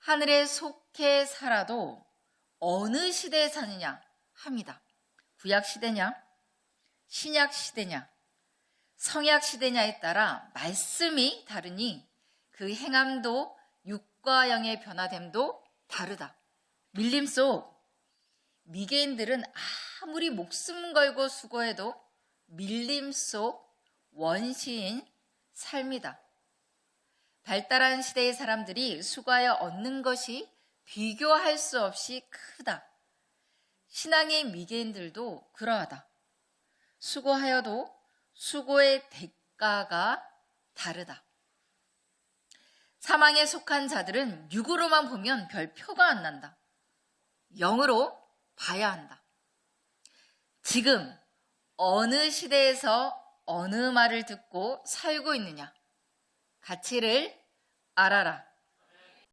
하늘에 속해 살아도 어느 시대에 사느냐 합니다. 구약 시대냐, 신약 시대냐, 성약 시대냐에 따라 말씀이 다르니 그 행함도 육과 영의 변화됨도 다르다. 밀림 속 미개인들은 아무리 목숨 걸고 수고해도 밀림 속 원시인 삶이다. 발달한 시대의 사람들이 수고하여 얻는 것이 비교할 수 없이 크다. 신앙의 미개인들도 그러하다. 수고하여도 수고의 대가가 다르다. 사망에 속한 자들은 육으로만 보면 별 표가 안 난다. 영으로 봐야 한다. 지금 어느 시대에서 어느 말을 듣고 살고 있느냐? 가치를 알아라.